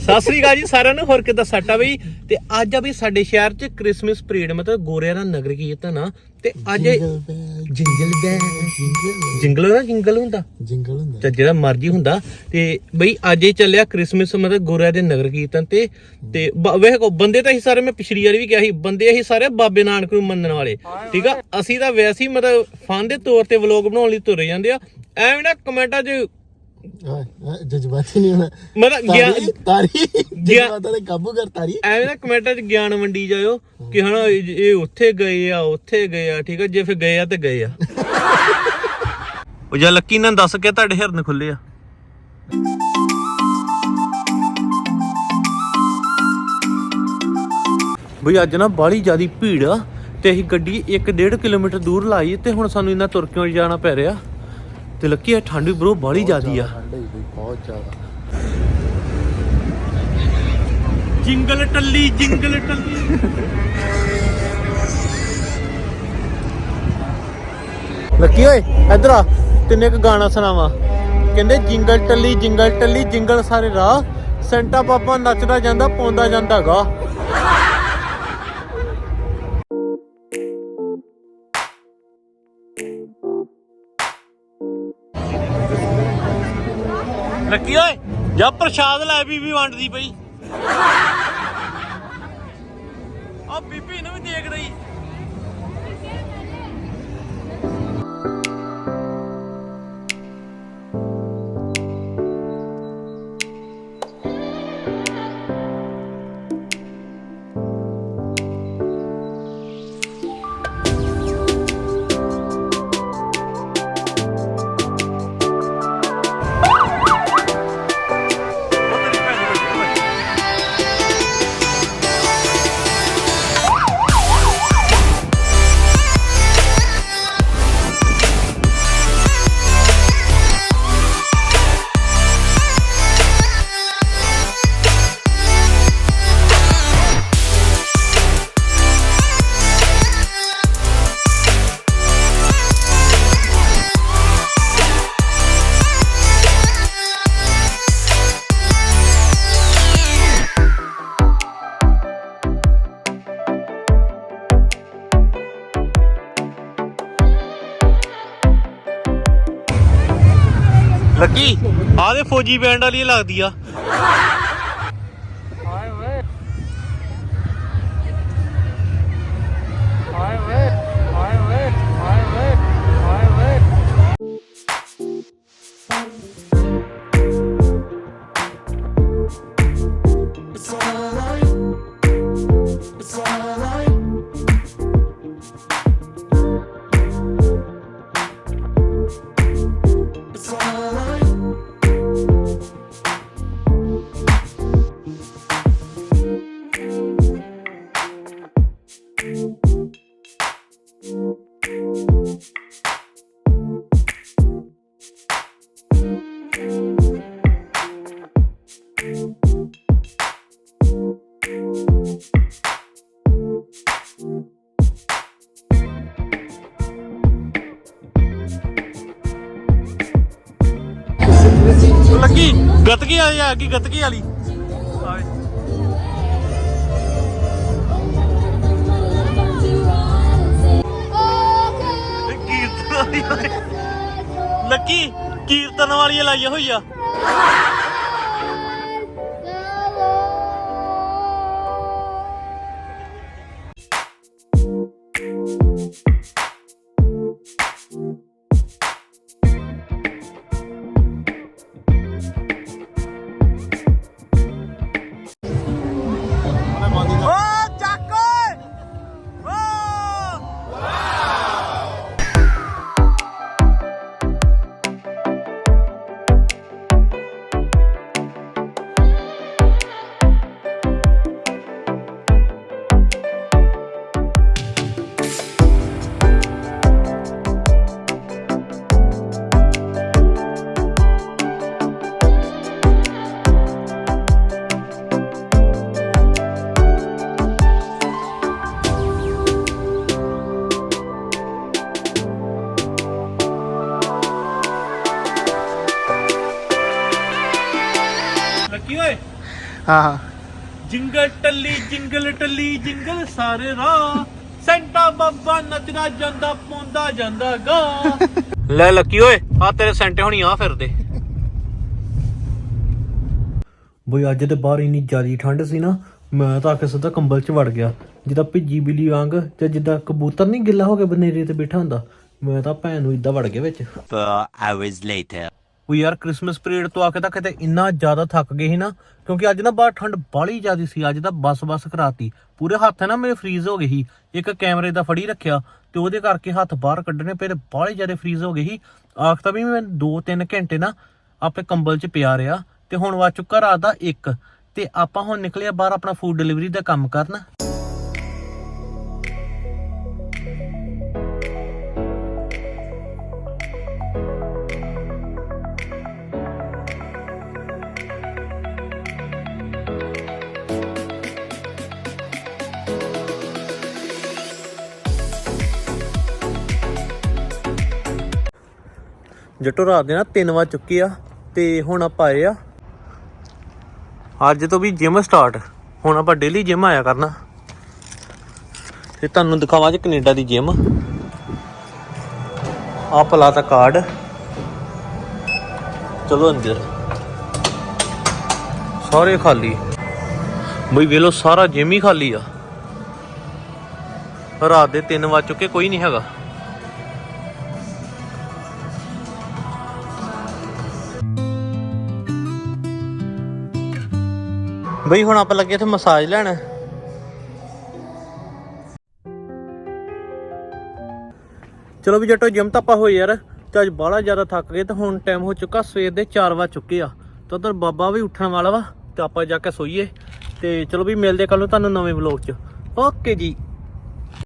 ਸਤਿ ਸ੍ਰੀ ਅਕਾਲ ਜੀ ਸਾਰਿਆਂ ਨੂੰ ਹੋਰ ਕਿੱਦਾਂ ਸੱਟ ਬਈ? ਤੇ ਅੱਜ ਆ ਵੀ ਸਾਡੇ ਸ਼ਹਿਰ 'ਚ ਕ੍ਰਿਸਮਸ ਪਰੇਡ ਮਤਲਬ ਗੋਰਿਆਂ ਦਾ ਨਗਰ ਕੀਰਤਨ ਆ ਤੇ ਅੱਜ ਜਿੰਗਲ ਬੈਲ ਜਿੰਗਲ ਨਾ ਜਿੰਗਲ ਹੁੰਦਾ? ਜਿੰਗਲ ਹੁੰਦਾ। ਤੇ ਜਿਹੜਾ ਮਰਜ਼ੀ ਹੁੰਦਾ। ਤੇ ਬਈ ਅੱਜ ਹੀ ਚੱਲਿਆ ਕ੍ਰਿਸਮਸ ਮਤਲਬ ਗੋਰਿਆਂ ਦੇ ਨਗਰ ਕੀਰਤਨ ਤੇ। ਤੇ ਬ- ਵੇਖ ਕੋ ਬੰਦੇ ਤਾਂ ਅਸੀਂ ਸਾਰੇ ਮੈਂ ਪਿਛਲੀ ਵਾਰੀ ਵੀ ਕਿਹਾ ਸੀ ਬੰਦੇ ਅਸੀਂ ਸਾਰੇ ਬਾਬੇ ਨਾਨਕ ਨੂੰ ਮੰਨਣ ਵਾਲੇ। ਠੀਕ ਆ? ਅਸੀਂ ਤਾਂ ਵੈਸੇ ਹੀ ਮਤਲਬ ਫਨ ਦੇ ਤੌਰ ਤੇ ਵਲੌਗ ਬਣਾਉਣ ਲਈ ਤੁਰੇ ਜਾਂਦੇ ਆ। ਐਵੇਂ ਨਾ ਕਮੈਂਟਾਂ 'ਚ ਜਜ਼ਬਾਤੀ ਨਹੀਂ ਹੋਣਾ। ਮਤਲਬ ਗਿਆਨ ਤਾਰੀ ਜਜ਼ਬਾਤਾਂ ਤੇ ਕਾਬੂ ਕਰ ਤਾਰੀ। ਐਵੇਂ ਨਾ ਕਮੈਂਟਾਂ 'ਚ ਗਿਆਨ ਵੰਡੀ ਜਾਇਓ ਕਿ ਹਨਾ ਇਹ ਉੱਥੇ ਗਏ ਆ ਉੱਥੇ ਗਏ ਆ ਠੀਕ ਆ ਜੇ ਫਿਰ ਗਏ ਆ ਤੇ ਗਏ ਆ। ਉਹ ਜਾਂ ਲੱਕੀ ਨੇ ਦੱਸ ਕੇ ਤੁਹਾਡੇ ਹਿਰਨ ਖੁੱਲੇ ਆ। ਬਈ ਅੱਜ ਨਾ ਬਾਹਲੀ ਜ਼ਿਆਦੀ ਭੀੜ ਆ ਤੇ ਅਸੀਂ ਗੱਡੀ 1.5 ਕਿਲੋਮੀਟਰ ਦੂਰ ਲਾਈ ਤੇ ਹੁਣ ਸਾਨੂੰ ਇੰਨਾ ਤੁਰ ਕਿਉਂ ਜਾਣਾ ਪੈ ਰਿਹਾ? ਤੇ ਲੱਕੀ ਆ ਠੰਡ ਵੀ ਬਰੋ ਬਾਹਲੀ ਜ਼ਿਆਦੀ ਆ। ਠੰਡ ਹੋਈ ਪਈ, ਬਹੁਤ ਜ਼ਿਆਦਾ। ਜਿੰਗਲ ਟੱਲੀ ਜਿੰਗਲ ਟੱਲੀ। ਲੱਕੀ ਓਏ ਇਧਰ ਆ ਤੈਨੂੰ ਇੱਕ ਗਾਣਾ ਸੁਣਾਵਾ। ਕਹਿੰਦੇ ਜਿੰਗਲ ਟੱਲੀ ਜਿੰਗਲ ਟੱਲੀ ਜਿੰਗਲ ਸਾਰੇ ਰਾਹ। ਸੈਂਟਾ ਪਾਪਾ ਨੱਚਦਾ ਜਾਂਦਾ ਪਾਉਂਦਾ ਜਾਂਦਾ ਲੱਕੀ ਓਏ ਜਾ ਪ੍ਰਸ਼ਾਦ ਲੈ ਬੀਬੀ ਵੰਡਦੀ ਪਈ। ਆ ਬੀਬੀ ਨੂੰ ਵੀ ਦੇਖ ਰਹੀ। ਲੱਕੀ ਆ ਦੇ ਫੌਜੀ ਬੈਂਡ ਵਾਲੀ ਲੱਗਦੀ ਆ। ਲੱਕੀ ਗਤਕੀ ਆ ਆ ਗਈ ਗਤਕੀ ਵਾਲੀ। ਕੀਰਤਨ ਵਾਲੀ। ਲੱਕੀ ਕੀਰਤਨ ਵਾਲੀ ਲਾਈ ਹੋਈ ਆ। ਹਾਂ ਹਾਂ। ਜਿੰਗਲ ਟੱਲੀ ਜਿੰਗਲ ਟੱਲੀ ਜਿੰਗਲ ਸਾਰੇ ਰਾਹ। ਸੈਂਟਾ ਬਾਬਾ ਨੱਚਦਾ ਜਾਂਦਾ ਪੌਂਦਾ ਜਾਂਦਾ ਗਾ। ਲੈ ਲੱਕੀ ਓਏ ਆ ਤੇਰੇ ਸੈਂਟੇ ਹੋਣੀ ਆ ਫਿਰਦੇ। ਬਈ ਅੱਜ ਤੇ ਬਾਹਰ ਇੰਨੀ ਜ਼ਿਆਦੀ ਠੰਡ ਸੀ ਨਾ ਮੈਂ ਤਾਂ ਆ ਕੇ ਸਿੱਧਾ ਕੰਬਲ 'ਚ ਵੜ ਗਿਆ। ਜਿੱਦਾਂ ਭਿੱਜੀ ਬਿੱਲੀ ਵਾਂਗ ਤੇ ਜਿੱਦਾਂ ਕਬੂਤਰ ਨਹੀਂ ਗਿੱਲਾ ਹੋ ਕੇ ਬਨੇਰੇ ਤੇ ਬੈਠਾ ਹੁੰਦਾ ਮੈਂ ਤਾਂ ਭੈਣ ਨੂੰ ਇਦਾਂ ਵੜ ਗਿਆ ਵਿੱਚ। Four hours later. ਉਹ ਯਾਰ ਕ੍ਰਿਸਮਸ ਪੀਰੀਅਡ ਤੋਂ ਆ ਕੇ ਤਾਂ ਕਿਤੇ ਇੰਨਾ ਜ਼ਿਆਦਾ ਥੱਕ ਗਏ ਸੀ ਨਾ, ਕਿਉਂਕਿ ਅੱਜ ਨਾ ਬਾਹਰ ਠੰਡ ਬਾਲੀ ਜ਼ਿਆਦੀ ਸੀ, ਅੱਜ ਤਾਂ ਬਸ ਬਸ ਕਰਾਤੀ। ਪੂਰੇ ਹੱਥ ਨਾ ਮੇਰੇ ਫਰੀਜ਼ ਹੋ ਗਏ ਸੀ। ਇੱਕ ਕੈਮਰੇ ਦਾ ਫੜੀ ਰੱਖਿਆ ਤੇ ਉਹਦੇ ਕਰਕੇ ਹੱਥ ਬਾਹਰ ਕੱਢਣੇ ਪਏ ਬਾਲੀ ਜ਼ਿਆਦਾ ਫਰੀਜ਼ ਹੋ ਗਏ ਸੀ। ਆਖ ਤਾਂ ਵੀ ਮੈਂ 2-3 ਘੰਟੇ ਨਾ ਆਪੇ ਕੰਬਲ 'ਚ ਪਿਆ ਰਿਹਾ ਤੇ ਹੁਣ ਵਾ ਚੁੱਕਾ ਰਾਤ ਦਾ 1 ਤੇ ਆਪਾਂ ਹੁਣ ਨਿਕਲਿਆ ਬਾਹਰ ਆਪਣਾ ਫੂਡ ਡਿਲੀਵਰੀ ਦਾ ਕੰਮ ਕਰਨ। ਜੱਟੋ, ਰਾਤ ਦੇ ਨਾ ਤਿੰਨ ਵਜ ਚੁੱਕੇ ਆ ਤੇ ਹੁਣ ਆਪਾਂ ਆਏ ਆ। ਅੱਜ ਤੋਂ ਵੀ ਜਿਮ ਸਟਾਰਟ ਹੁਣ ਆਪਾਂ ਡੇਲੀ ਜਿਮ ਆਇਆ ਕਰਨਾ। ਤੇ ਤੁਹਾਨੂੰ ਦਿਖਾਵਾਂ ਜੀ ਕੈਨੇਡਾ ਦੀ ਜਿਮ ਆ ਪਲਾ ਦਾ ਕਾਰਡ ਚਲੋ ਅੰਦਰ। ਸਾਰੇ ਖਾਲੀ। ਬਈ ਵੇਲੋ ਸਾਰਾ ਜਿਮ ਹੀ ਖਾਲੀ ਆ। ਰਾਤ ਦੇ 3 ਵਜ ਚੁੱਕੇ, ਕੋਈ ਨਹੀਂ ਹੈਗਾ। ਬਈ ਹੁਣ ਆਪਾਂ ਲੱਗੇ ਇੱਥੇ ਮਸਾਜ ਲੈਣ। ਚਲੋ ਵੀ ਜੱਟੋ ਜਿਮ ਤਾਂ ਆਪਾਂ ਹੋਏ ਯਾਰ। ਤੇ ਅੱਜ ਬਾਹਲਾ ਜ਼ਿਆਦਾ ਥੱਕ ਗਏ ਤੇ ਹੁਣ ਟਾਈਮ ਹੋ ਚੁੱਕਾ, ਸਵੇਰ ਦੇ 4 ਵਜ ਚੁੱਕੇ ਆ। ਤੇ ਉਧਰ ਬਾਬਾ ਵੀ ਉੱਠਣ ਵਾਲਾ ਵਾ ਤੇ ਆਪਾਂ ਜਾ ਕੇ ਸੋਈਏ। ਤੇ ਚਲੋ ਵੀ ਮਿਲਦੇ ਕੱਲ ਨੂੰ ਤੁਹਾਨੂੰ ਨਵੇਂ ਵਲੌਗ 'ਚ। ਓਕੇ ਜੀ।